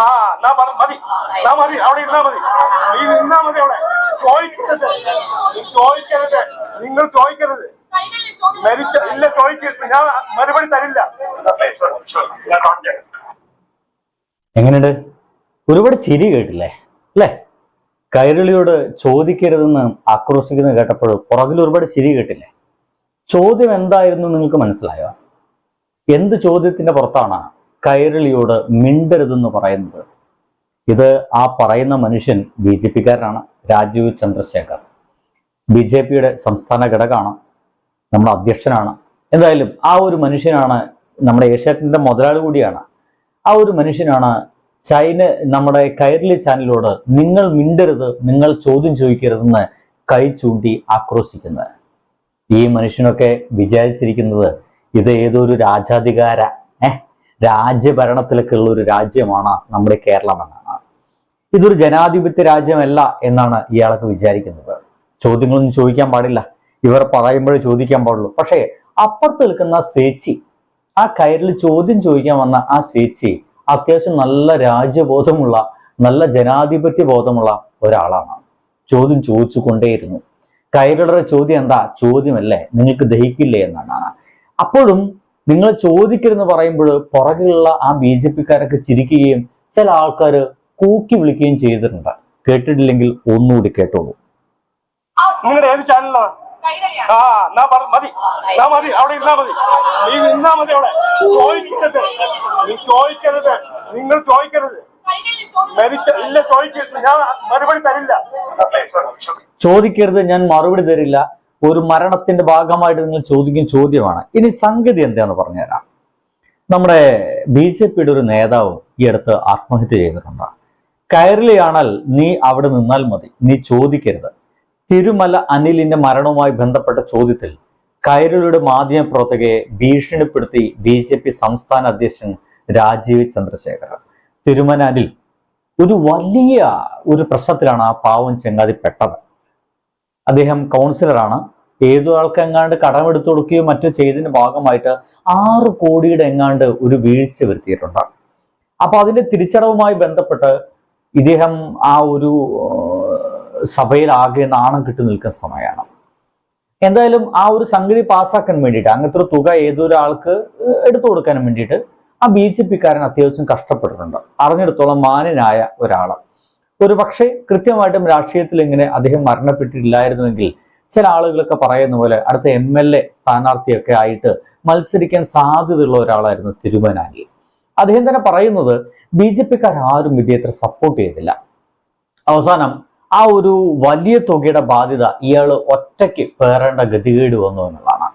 ആ മതി. അവിടെ മതി. മതി ചോദിക്കരുത്. നിങ്ങൾ ചോദിക്കരുത്. മരിച്ച ഇല്ല ചോദിക്കരുത് ഞാൻ മറുപടി തരില്ല. എങ്ങനെയുണ്ട്? ഒരുപാട് ചിരി കേട്ടില്ലേ? അല്ലേ? കൈരളിയോട് ചോദിക്കരുതെന്ന് ആക്രോശിക്കുന്നത് കേട്ടപ്പോൾ പുറകിൽ ഒരുപാട് ചിരി കേട്ടില്ലേ? ചോദ്യം എന്തായിരുന്നു നിങ്ങൾക്ക് മനസ്സിലായോ? എന്ത് ചോദ്യത്തിന്റെ പുറത്താണ് കൈരളിയോട് മിണ്ടരുതെന്ന് പറയുന്നത്. ഇത് ആ പറയുന്ന മനുഷ്യൻ ബി ജെ പിക്കാരനാണ് രാജീവ് ചന്ദ്രശേഖർ. ബി ജെ പിയുടെ സംസ്ഥാന ഘടകമാണ് നമ്മുടെ അധ്യക്ഷനാണ്. എന്തായാലും ആ ഒരു മനുഷ്യനാണ് നമ്മുടെ ഏഷ്യാറ്റിന്റെ മുതലാളി കൂടിയാണ്. ആ ഒരു മനുഷ്യനാണ് ചൈന നമ്മുടെ കൈരളി ചാനലിനോട് നിങ്ങൾ മിണ്ടരുത് നിങ്ങൾ ചോദ്യം ചോദിക്കരുതെന്ന് കൈ ചൂണ്ടി ആക്രോശിക്കുന്നത്. ഈ മനുഷ്യനൊക്കെ വിചാരിച്ചിരിക്കുന്നത് ഇത് ഏതോ ഒരു രാജാധികാര ഏഹ് രാജ്യഭരണത്തിലൊക്കെ ഉള്ള ഒരു രാജ്യമാണ് നമ്മുടെ കേരളം എന്നാണ്. ഇതൊരു ജനാധിപത്യ രാജ്യമല്ല എന്നാണ് ഇയാളൊക്കെ വിചാരിക്കുന്നത്. ചോദ്യങ്ങളൊന്നും ചോദിക്കാൻ പാടില്ല. ഇവർ പറയുമ്പോഴേ ചോദിക്കാൻ പാടുള്ളൂ. പക്ഷേ അപ്പുറത്ത് നിൽക്കുന്ന സേച്ചി ആ കയറിൽ ചോദ്യം ചോദിക്കാൻ വന്ന ആ സേച്ചി അത്യാവശ്യം നല്ല രാജ്യബോധമുള്ള നല്ല ജനാധിപത്യ ബോധമുള്ള ഒരാളാണ്. ചോദ്യം ചോദിച്ചു കൊണ്ടേയിരുന്നു ചോദ്യം എന്താ? ചോദ്യമല്ലേ. നിങ്ങൾക്ക് ദഹിക്കില്ലേ എന്നാണ്. അപ്പോഴും നിങ്ങൾ ചോദിക്കരുതെന്ന് പറയുമ്പോൾ പുറകിലുള്ള ആ ബി ജെ പിക്കാരൊക്കെ ചിരിക്കുകയും ചില ആൾക്കാർ കൂക്കി വിളിക്കുകയും ചെയ്തിട്ടുണ്ട്. കേട്ടിട്ടില്ലെങ്കിൽ ഒന്നുകൂടി കേട്ടോളൂ. നിങ്ങളുടെ ഏത് ചാനലാണ് ആ എന്നാ പറ മതി. എന്നാ മതി അവിടെ ഇരുന്നാ മതി. നീ നിന്നാ മതി അവിടെ. ചോദിക്കരുത്. നീ ചോദിക്കരുത്. നിങ്ങൾ ചോദിക്കരുത്. മരിച്ച ഇല്ല ചോദിക്കരുത്. ഞാൻ മറുപടി തരില്ല. ചോദിക്കരുത് ഞാൻ മറുപടി തരില്ല. ഒരു മരണത്തിന്റെ ഭാഗമായിട്ട് നിങ്ങൾ ചോദിക്കുന്ന ചോദ്യമാണ്. ഇനി സംഗതി എന്താന്ന് പറഞ്ഞുതരാം. നമ്മുടെ ബി ജെ പിയുടെ ഒരു നേതാവ് ഈ അടുത്ത് ആത്മഹത്യ ചെയ്തിട്ടുണ്ട്. കയറിലെയാണാൽ നീ അവിടെ നിന്നാൽ മതി നീ ചോദിക്കരുത്. തിരുമല അനിലിന്റെ മരണവുമായി ബന്ധപ്പെട്ട ചോദ്യത്തിൽ കൈരളിയുടെ മാധ്യമ പ്രവർത്തകയെ ഭീഷണിപ്പെടുത്തി ബി ജെ പി സംസ്ഥാന അധ്യക്ഷൻ രാജീവ് ചന്ദ്രശേഖരൻ തിരുമല അനിൽ ഒരു വലിയ ഒരു പ്രശ്നത്തിലാണ് ആ പാവം ചെങ്ങാതി പെട്ടത്. അദ്ദേഹം കൗൺസിലറാണ് ഏതു ആൾക്ക് എങ്ങാണ്ട് കടമെടുത്തു കൊടുക്കുകയോ മറ്റോ ചെയ്തതിന്റെ ഭാഗമായിട്ട് ആറ് കോടിയുടെ എങ്ങാണ്ട് ഒരു വീഴ്ച വരുത്തിയിട്ടുണ്ട്. അപ്പൊ അതിന്റെ തിരിച്ചടവുമായി ബന്ധപ്പെട്ട് ഇദ്ദേഹം ആ ഒരു സഭയിൽ ആകെ നാണം കിട്ടി നിൽക്കുന്ന സമയമാണ് എന്തായാലും ആ ഒരു സംഗതി പാസ്സാക്കാൻ വേണ്ടിയിട്ട് അങ്ങനത്തെ ഒരു തുക ഏതൊരാൾക്ക് എടുത്തു കൊടുക്കാൻ വേണ്ടിയിട്ട് ആ ബി ജെ പിക്കാരൻ അത്യാവശ്യം കഷ്ടപ്പെട്ടിട്ടുണ്ട്. അറിഞ്ഞെടുത്തോളം മാന്യനായ ഒരാൾ ഒരു പക്ഷേ കൃത്യമായിട്ടും രാഷ്ട്രീയത്തിൽ ഇങ്ങനെ അദ്ദേഹം മരണപ്പെട്ടിട്ടില്ലായിരുന്നുവെങ്കിൽ ചില ആളുകളൊക്കെ പറയുന്ന പോലെ അടുത്ത എം എൽ എ സ്ഥാനാർത്ഥിയൊക്കെ ആയിട്ട് മത്സരിക്കാൻ സാധ്യതയുള്ള ഒരാളായിരുന്നു തിരുവനാലി അദ്ദേഹം തന്നെ പറയുന്നത് ബി ജെ പിക്കാർ ആരും ഇദ്ദേഹത്തെ സപ്പോർട്ട് ചെയ്തില്ല. അവസാനം ആ ഒരു വലിയ തുകയുടെ ബാധ്യത ഇയാൾ ഒറ്റയ്ക്ക് പേറേണ്ട ഗതികേട് വന്നു എന്നുള്ളതാണ്.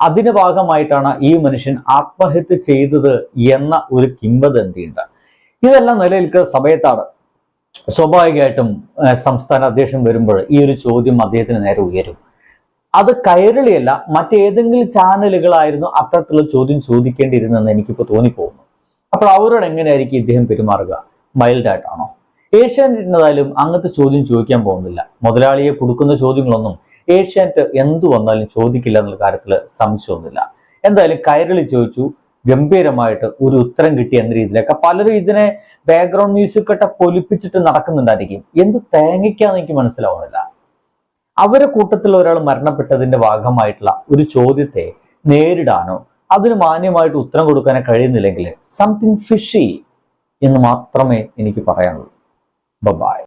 അതിന്റെ ഭാഗമായിട്ടാണ് ഈ മനുഷ്യൻ ആത്മഹത്യ ചെയ്തത് എന്ന ഒരു കിംവദന്തിയുണ്ട്. ഇതെല്ലാം നിലനിൽക്കുന്ന സമയത്താണ് സ്വാഭാവികമായിട്ടും സംസ്ഥാന അധ്യക്ഷൻ വരുമ്പോൾ ഈ ഒരു ചോദ്യം അദ്ദേഹത്തിന് നേരെ ഉയരും. അത് കൈരളിയല്ല മറ്റേതെങ്കിലും ചാനലുകളായിരുന്നു അത്തരത്തിലുള്ള ചോദ്യം ചോദിക്കേണ്ടിയിരുന്നെന്ന് എനിക്കിപ്പോൾ തോന്നിപ്പോകുന്നു. അപ്പോൾ അവരോട് എങ്ങനെയായിരിക്കും ഇദ്ദേഹം പെരുമാറുക? മൈൽഡായിട്ടാണോ? ആയിട്ടാണോ ഏഷ്യാനെറ്റിനായാലും അങ്ങനത്തെ ചോദ്യം ചോദിക്കാൻ പോകുന്നില്ല. മുതലാളിയെ കൊടുക്കുന്ന ചോദ്യങ്ങളൊന്നും ഏഷ്യാനെറ്റ് എന്തു വന്നാലും ചോദിക്കില്ല എന്നുള്ള കാര്യത്തിൽ സംശയമൊന്നുമില്ല. എന്തായാലും കൈരളി ചോദിച്ചു ഗംഭീരമായിട്ട് ഒരു ഉത്തരം കിട്ടിയ എന്ന രീതിയിലൊക്കെ പലരും ഇതിനെ ബാക്ക്ഗ്രൗണ്ട് മ്യൂസിക് ഒക്കെ പൊലിപ്പിച്ചിട്ട് നടക്കുന്നുണ്ടായിരിക്കും. എന്ത് തേങ്ങയ്ക്കാന്ന് എനിക്ക് മനസ്സിലാവുന്നില്ല. അവരെ കൂട്ടത്തിൽ ഒരാൾ മരണപ്പെട്ടതിന്റെ ഭാഗമായിട്ടുള്ള ഒരു ചോദ്യത്തെ നേരിടാനോ അതിന് മാന്യമായിട്ട് ഉത്തരം കൊടുക്കാനോ കഴിയുന്നില്ലെങ്കിൽ സംതിങ് ഫിഷി എന്ന് മാത്രമേ എനിക്ക് പറയാനുള്ളൂ. ബൈ